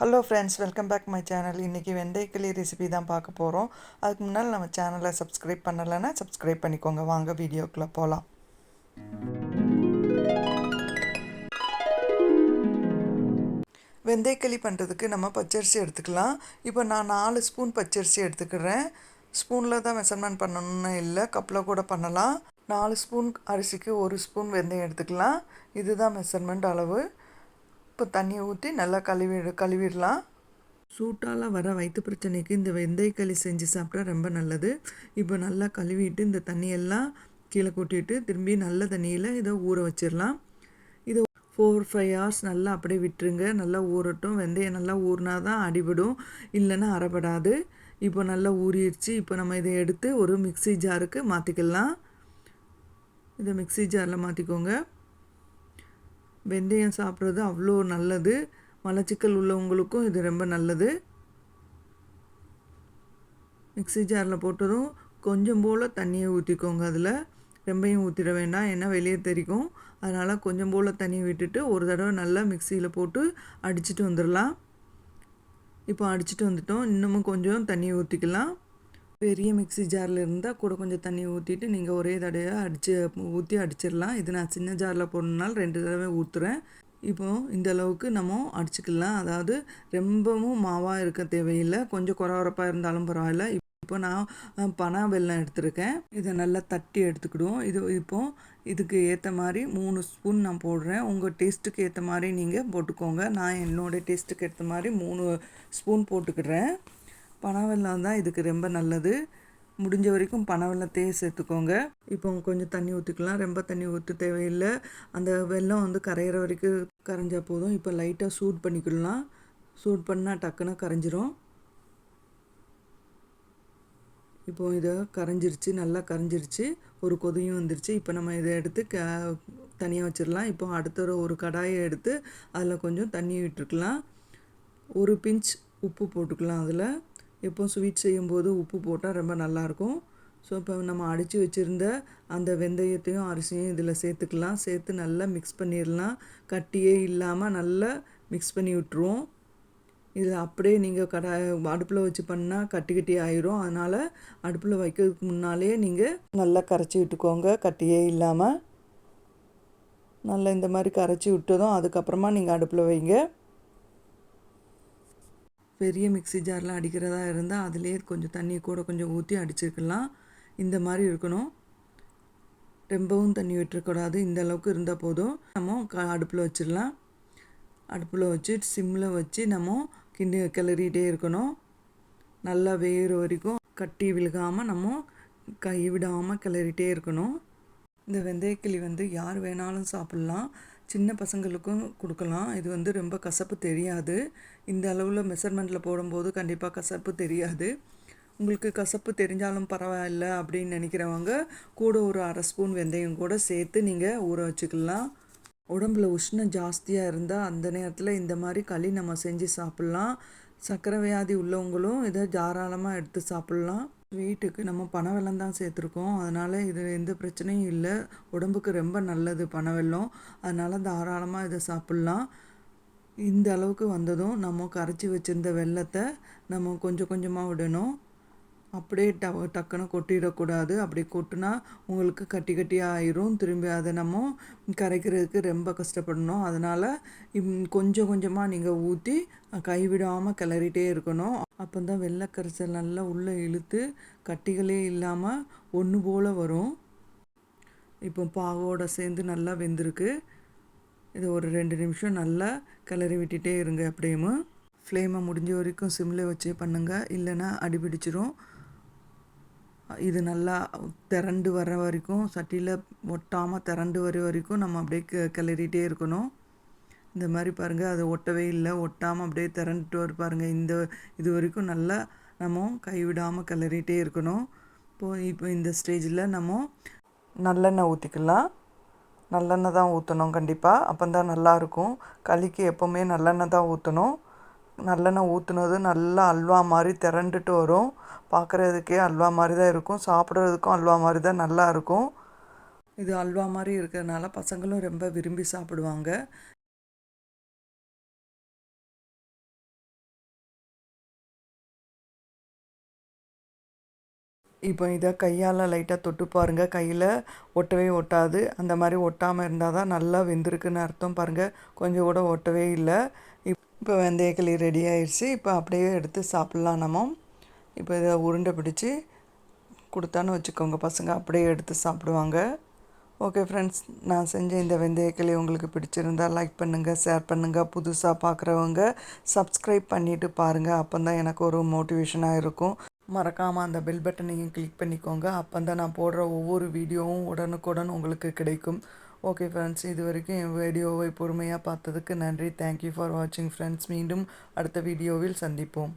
Hello friends welcome back my channel இன்றைக்கி வெந்தயக்களி recipe தான் பார்க்க போகிறோம் அதுக்கு முன்னால் நம்ம சேனலை சப்ஸ்கிரைப் பண்ணலைன்னா சப்ஸ்கிரைப் பண்ணிக்கோங்க. வாங்க வீடியோக்குள்ளே போகலாம் வெந்தயக்களி பண்ணுறதுக்கு நம்ம பச்சரிசி எடுத்துக்கலாம். இப்போ நான் நாலு ஸ்பூன் பச்சரிசி எடுத்துக்கிறேன். ஸ்பூனில் தான் மெஷர்மெண்ட் பண்ணணும்னு இல்லை. கப்பில் கூட பண்ணலாம். நாலு ஸ்பூன் அரிசிக்கு ஒரு ஸ்பூன் வெந்தயம் எடுத்துக்கலாம். இதுதான் மெஷர்மெண்ட் அளவு. இப்போ தண்ணியை ஊற்றி நல்லா கழுவி கழுவிடலாம். சூட்டால் வர வயிற்று பிரச்சனைக்கு இந்த வெந்தய களி செஞ்சு சாப்பிட்டா ரொம்ப நல்லது. இப்போ நல்லா கழுவிட்டு இந்த தண்ணியெல்லாம் கீழே கொட்டிட்டு திரும்பி நல்ல தண்ணியில் இதை ஊற வச்சிடலாம். இதை ஃபோர் ஃபைவ் ஹவர்ஸ் நல்லா அப்படியே விட்டுருங்க. நல்லா ஊறட்டும். வெந்தயம் நல்லா ஊறினா தான் அடிபடும். இல்லைன்னா அறப்படாது. இப்போ நல்லா ஊறிடுச்சு. இப்போ நம்ம இதை எடுத்து ஒரு மிக்சி ஜாருக்கு மாற்றிக்கலாம் இதை மிக்சி ஜாரில் மாற்றிக்கோங்க வெந்தயம் சாப்பிட்றது அவ்வளோ நல்லது. மலச்சிக்கல் உள்ளவங்களுக்கும் இது ரொம்ப நல்லது. மிக்சி ஜாரில் போட்டதும் கொஞ்சம் போல் தண்ணியை ஊற்றிக்கோங்க அதில். ரொம்பையும் ஊற்றிட வேண்டாம் ஏன்னா வெளியே தெரிக்கும். அதனால் கொஞ்சம் போல் தண்ணியை விட்டுட்டு ஒரு தடவை நல்லா மிக்சியில் போட்டு அடிச்சுட்டு வந்துடலாம் இப்போ அடிச்சுட்டு வந்துட்டோம். இன்னமும் கொஞ்சம் தண்ணியை ஊற்றிக்கலாம் பெரிய மிக்சி ஜாரில் இருந்தால் கூட கொஞ்சம் தண்ணி ஊற்றிட்டு நீங்கள் ஒரே தடவையாக அடித்து ஊற்றி அடிச்சிடலாம். இது நான் சின்ன ஜாரில் போடணுனால ரெண்டு தடவை ஊற்றுறேன் இப்போது இந்த அளவுக்கு நம்ம அடிச்சுக்கலாம். அதாவது ரொம்பவும் மாவாக இருக்க தேவையில்லை. கொஞ்சம் குறவரப்பாக இருந்தாலும் பரவாயில்ல. இப்போ நான் பனா வெல்லம் எடுத்திருக்கேன். இதை நல்லா தட்டி எடுத்துக்கிடுவோம். இது இப்போது இதுக்கு ஏற்ற மாதிரி மூணு ஸ்பூன் நான் போடுறேன். உங்கள் டேஸ்ட்டுக்கு ஏற்ற மாதிரி நீங்கள் போட்டுக்கோங்க. நான் என்னோடய டேஸ்ட்டுக்கு ஏற்ற மாதிரி மூணு ஸ்பூன் போட்டுக்கிடுறேன். பனவெல்லம் தான் இதுக்கு ரொம்ப நல்லது. முடிஞ்ச வரைக்கும் பனவெல்லத்தையே சேர்த்துக்கோங்க. இப்போ கொஞ்சம் தண்ணி ஊற்றிக்கலாம் ரொம்ப தண்ணி ஊற்ற தேவையில்லை. அந்த வெல்லம் வந்து கரையிற வரைக்கும் கரைஞ்சால் போதும். இப்போ லைட்டாக சூட் பண்ணிக்கலாம். சூட் பண்ணால் டக்குன்னு கரைஞ்சிரும். இப்போ இதை கரைஞ்சிருச்சு. நல்லா கரைஞ்சிருச்சு. ஒரு கொதியும் வந்துருச்சு. இப்போ நம்ம இதை எடுத்து க தனியாக வச்சிடலாம். இப்போ அடுத்த ஒரு கடாயை எடுத்து அதில் கொஞ்சம் தண்ணி விட்டுருக்கலாம். ஒரு பிஞ்ச் உப்பு போட்டுக்கலாம் அதில். எப்போ ஸ்வீட் செய்யும்போது உப்பு போட்டால் ரொம்ப நல்லாயிருக்கும். ஸோ இப்போ நம்ம அடித்து வச்சுருந்த அந்த வெந்தயத்தையும் அரிசியும் இதில் சேர்த்துக்கலாம். சேர்த்து நல்லா மிக்ஸ் பண்ணிடலாம். கட்டியே இல்லாமல் நல்லா மிக்ஸ் பண்ணி விட்டுருவோம். இதில் அப்படியே நீங்கள் கடை அடுப்பில் வச்சு பண்ணால் கட்டி கட்டி ஆயிரும். அதனால் அடுப்பில் வைக்கிறதுக்கு முன்னாலே நீங்கள் நல்லா கரைச்சி விட்டுக்கோங்க. கட்டியே இல்லாமல் நல்லா இந்த மாதிரி கரைச்சி விட்டதும் அதுக்கப்புறமா நீங்கள் அடுப்பில் வைங்க. பெரிய மிக்சி ஜாரில் அடிக்கிறதா இருந்தால் அதிலே கொஞ்சம் தண்ணி கூட கொஞ்சம் ஊற்றி அடிச்சுக்கலாம் இந்த மாதிரி இருக்கணும். ரொம்பவும் தண்ணி விட்டுறக்கூடாது. இந்த அளவுக்கு இருந்தால் போதும். நம்ம க அடுப்பில் வச்சிடலாம். அடுப்பில் வச்சு சிம்மில் வச்சு நம்ம கிண்டி கிளறிட்டே இருக்கணும். நல்லா வேகிற வரைக்கும் கட்டி விழுகாமல் நம்ம கை விடாமல் கிளறிட்டே இருக்கணும். இந்த வெந்தயக்கிளி வந்து யார் வேணாலும் சாப்பிட்லாம். சின்ன பசங்களுக்கும் கொடுக்கலாம். இது வந்து ரொம்ப கசப்பு தெரியாது. இந்த அளவில் மெஷர்மெண்ட்டில் போடும்போது கண்டிப்பாக கசப்பு தெரியாது. உங்களுக்கு கசப்பு தெரிஞ்சாலும் பரவாயில்ல அப்படின்னு நினைக்கிறவங்க கூட ஒரு அரை ஸ்பூன் வெந்தயம் கூட சேர்த்து நீங்கள் ஊற வச்சுக்கலாம். உடம்புல உஷ்ணம் ஜாஸ்தியாக இருந்தால் அந்த நேரத்தில் இந்த மாதிரி களி நம்ம செஞ்சு சாப்பிட்லாம். சர்க்கரை வியாதி உள்ளவங்களும் இதை தாராளமாக எடுத்து சாப்பிட்லாம். வீட்டுக்கு நம்ம பனவெல்லம் தான் சேர்த்துருக்கோம். அதனால் இது எந்த பிரச்சனையும் இல்லை. உடம்புக்கு ரொம்ப நல்லது பனவெல்லம் அதனால் தாராளமாக இதை சாப்பிட்லாம். இந்த அளவுக்கு வந்ததும் நம்ம கரைச்சி வச்சுருந்த வெள்ளத்தை நம்ம கொஞ்சம் கொஞ்சமாக விடணும். அப்படியே ட டக்குன்னு கொட்டிடக்கூடாது. அப்படி கொட்டினா உங்களுக்கு கட்டி கட்டி ஆயிரும். திரும்பி அதை நம்ம கரைக்கிறதுக்கு ரொம்ப கஷ்டப்படணும். அதனால் கொஞ்சம் கொஞ்சமாக நீங்கள் ஊற்றி கைவிடாமல் கிளறிட்டே இருக்கணும். அப்போ தான் வெள்ளை கரைசல் நல்லா உள்ளே இழுத்து கட்டிகளே இல்லாமல் ஒன்று போல் வரும். இப்போ பாவோட சேர்ந்து நல்லா வெந்திருக்கு. இதை ஒரு ரெண்டு நிமிஷம் நல்லா கிளறி விட்டுட்டே இருங்க அப்படியும் ஃப்ளேமை முடிஞ்ச வரைக்கும் சிம்மில் வச்சே பண்ணுங்கள் இல்லைன்னா அடிபிடிச்சிரும். இது நல்லா திரண்டு வர வரைக்கும் சட்டியில் ஒட்டாமல் திரண்டு வர வரைக்கும் நம்ம அப்படியே க கிளறிட்டே இருக்கணும். இந்த மாதிரி பாருங்கள் அது ஒட்டவே இல்லை. ஒட்டாமல் அப்படியே திரண்டுட்டு வர பாருங்கள் இந்த இது வரைக்கும் நல்லா நம்ம கைவிடாமல் கிளறிட்டே இருக்கணும். இப்போது இப்போ இந்த ஸ்டேஜில் நம்ம நல்லெண்ணெய் ஊற்றிக்கலாம் நல்லெண்ணெய் தான் ஊற்றணும் கண்டிப்பாக அப்போ தான் நல்லாயிருக்கும் களிக்கு எப்போவுமே நல்லெண்ணெய் தான் ஊற்றணும் நல்லெண்ணெய் ஊற்றுனது நல்லா அல்வா மாதிரி திரண்டுட்டு வரும். பார்க்குறதுக்கே அல்வா மாதிரி தான் இருக்கும். சாப்பிட்றதுக்கும் அல்வா மாதிரி தான் நல்லா இருக்கும். இது அல்வா மாதிரி இருக்கிறதுனால பசங்களும் ரொம்ப விரும்பி சாப்பிடுவாங்க. இப்போ இதை கையால் லைட்டாக தொட்டு பாருங்கள் கையில் ஒட்டவே ஒட்டாது. அந்த மாதிரி ஒட்டாமல் இருந்தால் தான் நல்லா வெந்திருக்குன்னு அர்த்தம் பாருங்கள் கொஞ்சம் கூட ஒட்டவே இல்லை. இப் இப்போ வெந்தயக்களி ரெடி ஆயிடுச்சு இப்போ அப்படியே எடுத்து சாப்பிட்லாம் நம்ம. இப்போ இதை உருண்டை பிடிச்சி கொடுத்தான்னு வச்சுக்கோங்க. பசங்க அப்படியே எடுத்து சாப்பிடுவாங்க. ஓகே ஃப்ரெண்ட்ஸ் நான் செஞ்ச இந்த வெந்தயக்களி உங்களுக்கு பிடிச்சிருந்தா லைக் பண்ணுங்கள் ஷேர் பண்ணுங்கள் புதுசாக பார்க்குறவங்க சப்ஸ்கிரைப் பண்ணிவிட்டு பாருங்கள் அப்போ தான் எனக்கு ஒரு மோட்டிவேஷனாக இருக்கும். மறக்காமல் அந்த பெல் பட்டனையும் கிளிக் பண்ணிக்கோங்க. அப்போ தான் நான் போடுற ஒவ்வொரு வீடியோவும் உடனுக்குடன் உங்களுக்கு கிடைக்கும். ஓகே ஃப்ரெண்ட்ஸ் இது வரைக்கும் என் வீடியோவை பொறுமையாக பார்த்ததுக்கு நன்றி. தேங்க்யூ ஃபார் வாட்சிங் ஃப்ரெண்ட்ஸ் மீண்டும் அடுத்த வீடியோவில் சந்திப்போம்.